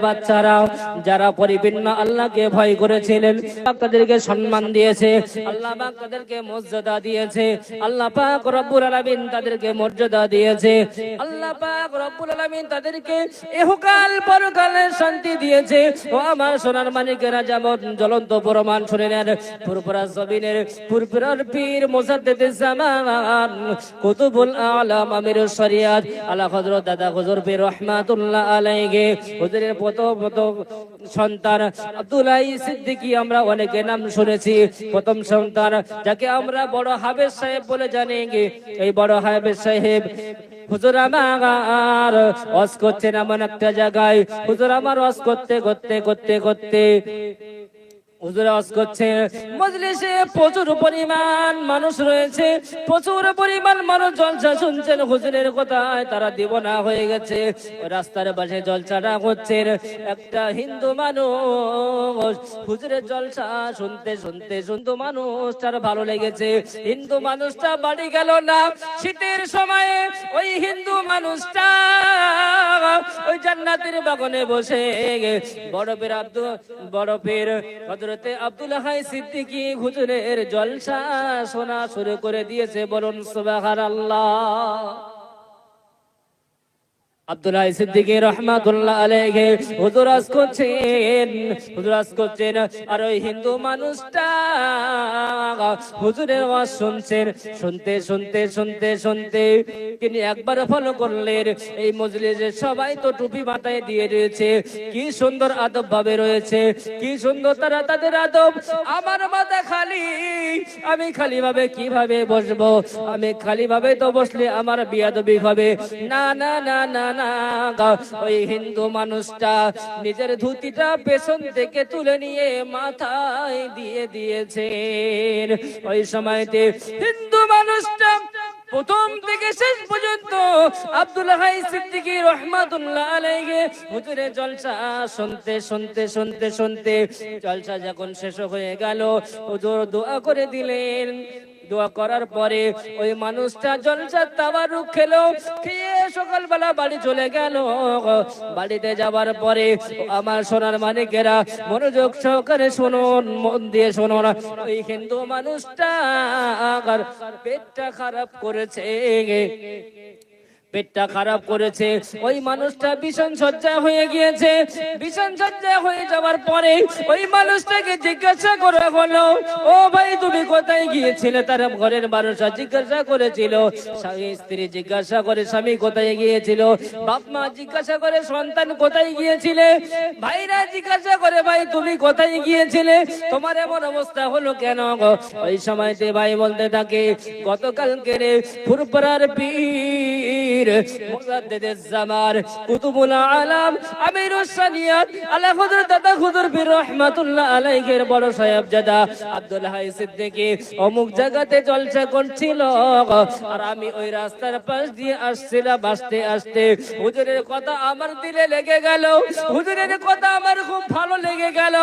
বাচ্চারা যারা তাদেরকে মর্যাদা দিয়েছে পরকালে শান্তি দিয়েছে। ও আমার সোনার মানিকেরা যেমন জ্বলন্ত প্রমাণ শুনে নেন পুরপুরা জমিনের পুরপুরার পীর মোসাদ্দেদ কুতুবুল আলাম আমির শরিয়াত হযরত দাদা হুজুর পীর রহমাতুল্লাহ আলাইহি। হুজুরের পত পত সন্তান আব্দুল্লাহ সিদ্দিকী, আমরা অনেকে নাম শুনেছি। প্রথম সন্তান যাকে আমরা বড় হাবেজ সাহেব বলে জানি। এই বড় হাবেজ সাহেব, হুজুর আমার ওয়াজ করছেন এমন একটা জায়গায়। হুজুর আমার ওয়াজ করতে করতে করতে করতে মানুষ তারা হয়ে গেছে, রাস্তার পাশে জলসাটা হচ্ছে একটা হিন্দু মানুষ, হুজুরের জলসা শুনতে শুনতে শুনতে মানুষ তার ভালো লেগেছে, হিন্দু মানুষটা বাড়ি গেল না, শীতের সময়ে ওই হিন্দু মানুষটা ওই জান্নাতের বাগানে বসে বরফের আব্দুল বরফের হজরতে আব্দুল হাই সিদ্দিকী হুজুরের জলসা শোনা শুরু করে দিয়েছে বলুন সুবহানাল্লাহ। আব্দুল্লাহ সিদ্দিকী রহমাতুল্লাহ আলাইহি, হুজুর আজ করছেন, হুজুর আজ করছেন, আর ওই হিন্দু মানুষটা হুজুরের আওয়াজ শুনছেন, শুনতে শুনতে শুনতে শুনতে। তিনি একবার ফলো করলেন, এই মজলিসে সবাই তো টুপি মাথায় দিয়ে রয়েছে। কি সুন্দর আদব ভাবে রয়েছে, কি সুন্দর তারা তাদের আদব। আমার মাথা খালি, আমি খালি ভাবে কীভাবে বসবো? আমি খালি ভাবে তো বসলে আমার বিয়াদবি হবে। না না না না ওই হিন্দু মানুষটা নিজের ধুতিটা পেছন থেকে তুলে নিয়ে মাথায় দিয়ে দিয়েছেন। ওই সময়তে হিন্দু মানুষটা প্রথম থেকে শেষ পর্যন্ত সিদ্দিকী জলসা শুনতে শুনতে শুনতে শুনতে জলসা যখন শেষ হয়ে গেল দোয়া করে দিলেন। দোয়া করার পরে ওই মানুষটা জলসা তাবারুক খেলো, খেয়ে সকালবেলা বাড়ি চলে গেল। বাড়িতে যাবার পরে আমার সোনার মানিকেরা মনোযোগ সহকারে শুনুন, মন দিয়ে শুনুন। ওই হিন্দু মানুষটা পেটটা খারাপ করেছে। পেটটা খারাপ করেছে, ওই মানুষটা ভীষণ সজ্জা হয়ে গিয়েছে। ভীষণ সজ্জা হয়ে যাওয়ার পরে ওই মানুষটাকে জিজ্ঞাসা করা হলো ও ভাই, তুমি কোথায় গিয়েছিলে? তার ঘরের মানুষরা জিজ্ঞাসা করেছিল স্ত্রী জিজ্ঞাসা করে, স্বামী কোথায় গিয়েছিল? বাপ মা জিজ্ঞাসা করে, সন্তান কোথায় গিয়েছিলে? ভাইরা জিজ্ঞাসা করে, ভাই, তুমি কোথায় গিয়েছিলে? তোমার এমন অবস্থা হলো কেন? ওই সময়তে ভাই বলতে থাকে, গতকালকে রে ফুরপাড়ার পীর মুজাদ্দিদে জামান কুতুবুল আলাম আমিরুস সানিয়াত আলা হুজুর দাদা হুজুর বীর রহমাতুল্লাহ আলাইহির বড় সাহেব জাদা আব্দুল হাই সিদ্দিকী অমুক জায়গাতে জলসা করছিল। আর আমি ওই রাস্তার পাশ দিয়ে আসছিলাম, আসতে আসতে হুজুরের কথা আমার দিলে লেগে গেল, হুজুরের কথা আমার খুব ভালো লেগে গেল।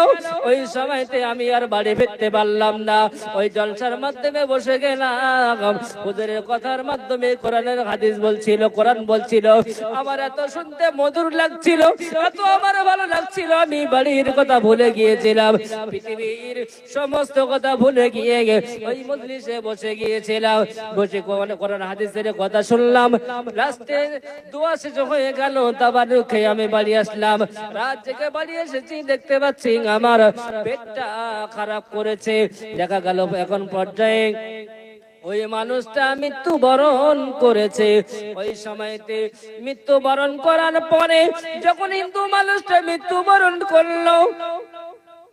ওই সময়তে আমি আর বাড়ি ফিরতে পারলাম না, ওই জলসার মাধ্যমে বসে গেলাম। হুজুরের কথার মাধ্যমে কোরআনের হাদিস বলছিল কোরআন বলছিল, আমার এত শুনতে মধুর লাগছিল, এত আমার ভালো লাগছিল, আমি বাড়ির কথা ভুলে গিয়েছিলাম, পৃথিবীর সমস্ত কথা ভুলে গিয়ে ওই মজলিসে বসে গিয়েছিলাম, বসে কোরআন- হাদিসের কথা শুনলাম। লাস্টে দোয়া শেষ হয়ে গেল, তাবার খেয়ে আমি বাড়ি আসলাম। রাত থেকে বাড়ি এসেছি, দেখতে পাচ্ছি আমার পেটটা খারাপ করেছে। দেখা গেল এখন পর্যায়ে ওই মানুষটা মৃত্যু বরণ করেছে। ওই সময়তে মৃত্যু বরণ করার পরে যখন হিন্দু মানুষটা মৃত্যু বরণ করল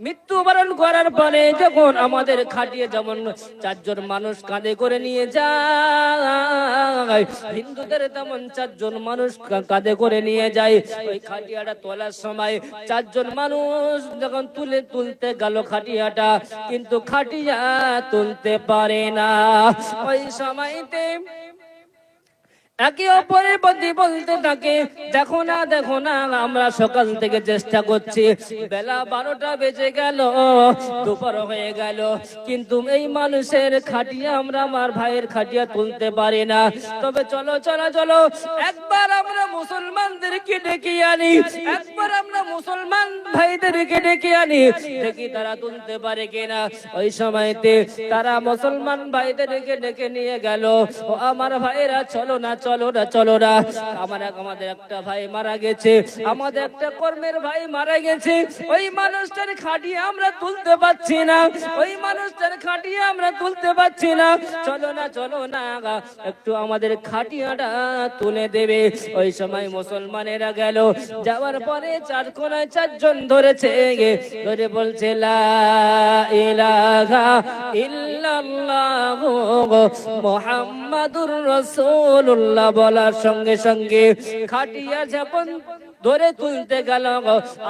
মৃত্যুবরণ করার পরে যখন আমাদের খাটিয়ে যেমন চারজন মানুষ কাঁধে করে নিয়ে যায়, হিন্দুদের তেমন চারজন মানুষ কাঁধে করে নিয়ে যায়। ওই খাটিয়াটা তোলার সময় চারজন মানুষ যখন তুলে তুলতে গেল খাটিয়াটা, কিন্তু খাটিয়া তুলতে পারে না। ওই সময়তে একে অপরের প্রতি বলতে থাকে, দেখো না দেখো না, আমরা সকাল থেকে চেষ্টা করছি। বেলা বারোটা বেজে গেল, দুপুর হয়ে গেল। কিন্তু এই মানুষের খাটিয়া আমরা আমার ভাইয়ের খাটিয়া তুলতে পারি না। তবে চলো চলো চলো, একবার আমরা মুসলমানদেরকে ডেকে আনি। একবার আমরা মুসলমান ভাইদেরকে ডেকে আনি। দেখি তারা তুলতে পারে কিনা। ওই সময়তে তারা মুসলমান ভাইদেরকে ডেকে নিয়ে গেল। ও আমার ভাইয়েরা, চলো না চলো না চলো না। আমার এক- আমাদের একটা ভাই মারা গেছে। আমাদের একটা কর্মের ভাই মারা গেছে। ওই মানুষটার খাটিয়ে আমরা তুলতে পারছি না। ওই মানুষটার খাটিয়ে আমরা তুলতে পারছি না। চলো না চলো না একটু আমাদের খাটিয়াটা তুলে দেবে। ওই সময় মুসলমানেরা গেল। যাওয়ার পরে চার কোনায় চারজন ধরেছে ধরে বলছে ইল্লাল্লাহ মুহাম্মাদুর রাসূলুল্লাহ। বলার সঙ্গে সঙ্গে খাটিয়া যখন ধরে তুলতে গেল,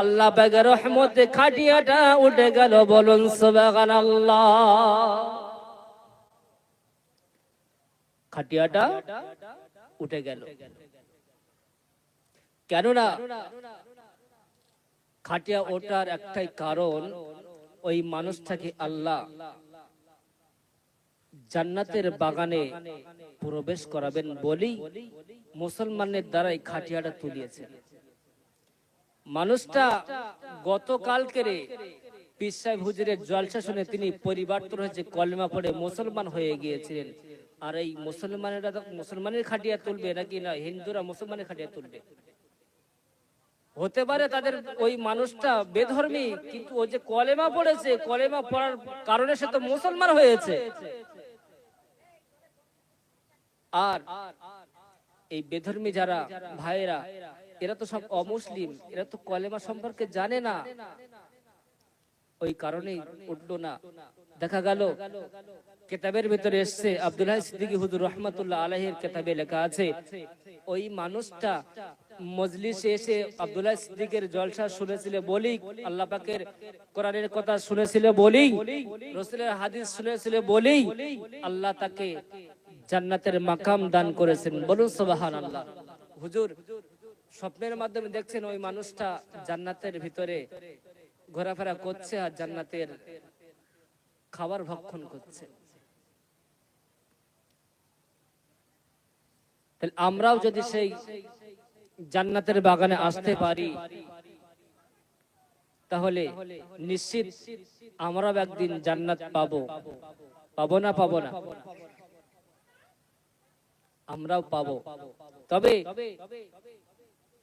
আল্লাহ পাকের রহমতে খাটিয়াটা উঠে গেল বলুন সুবহানাল্লাহ। খাটিয়াটা উঠে গেল। কেননা খাটিয়া ওঠার একটাই কারণ, ওই মানুষটাকে আল্লাহ জান্নাতের বাগানে প্রবেশ করাবেন বলেই মুসলমানের দ্বারাই খাটিয়াটা তুলিয়েছেন মানুষটা গতকালকের পিসাই হুজুরের জলসা শুনে তিনি পরিবর্তন হয়েছে পড়ে মুসলমান হয়ে গিয়েছিলেন। আর এই মুসলমানেরা মুসলমানের খাটিয়া তুলবে নাকি না, হিন্দুরা মুসলমানের খাটিয়া তুলবে? হতে পারে তাদের ওই মানুষটা বেধর্মী, কিন্তু ও যে কলেমা পড়েছে, কলেমা পড়ার কারণে সে তো মুসলমান হয়েছে। আর এই বেধর্মী যারা, ভাইয়েরা, এরা তো সব অমুসলিম, এরা তো কলেমা সম্পর্কে জানে না। ওই কারণেই উঠল না। দেখা গেল, কেতাবের ভিতরে এসছে, আব্দুল্লাহ সিদ্দিকী হুজুর রহমাতুল্লাহ আলাহের কেতাবে লেখা আছে, ওই মানুষটা মজলিসে এসে আব্দুল্লাহ সিদ্দিকের জলসা শুনেছিল বলি আল্লাহ পাকের কোরআনের কথা শুনেছিল বলি রসুলের হাদিস শুনেছিল বলি আল্লাহ তাকে জান্নাতের মাকাম দান করেছেন। বলুন সুবাহান আল্লাহ হুজুর, স্বপ্নের মাধ্যমে দেখছেন ওই মানুষটা জান্নাতের ভিতরে ঘোরাফেরা করছে আর জান্নাতের খাবার ভক্ষণ করছে। আমরাও যদি সেই জান্নাতের বাগানে আসতে পারি, তাহলে নিশ্চিত আমরাও একদিন জান্নাত পাবো। পাবো না পাবো না। আমরাও পাবো। তবে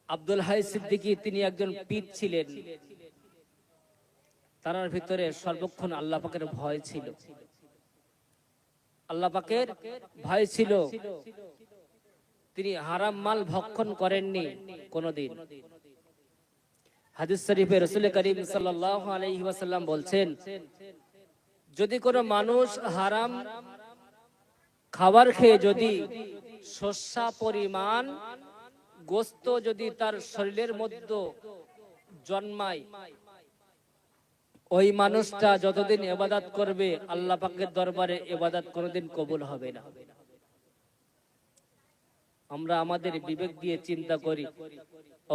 আব্দুল হাই সিদ্দিকী তিনি একজন পীর ছিলেন। তার ভিতরে সর্বক্ষণ আল্লাহ পাকের ভয় ছিল। আল্লাহ পাকের ভয় ছিল। তিনি হারাম মাল ভক্ষণ করেননি কোনদিন। হাদিস শরীফে রসুল করিম ওয়াসাল্লাম বলছেন, যদি কোনো মানুষ হারাম খাবার খেয়ে যদি শস্যা পরিমাণ গোস্ত যদি তার শরীরের মধ্যে জন্মায়, ওই মানুষটা যতদিন এবাদাত করবে, আল্লাহ পাকের দরবারে এবাদাত কোনোদিন কবুল হবে না। আমরা আমাদের বিবেক দিয়ে চিন্তা করি,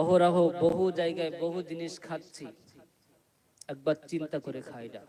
অহরহ বহু জায়গায় বহু জিনিস খাচ্ছি, একবার চিন্তা করে খাই না।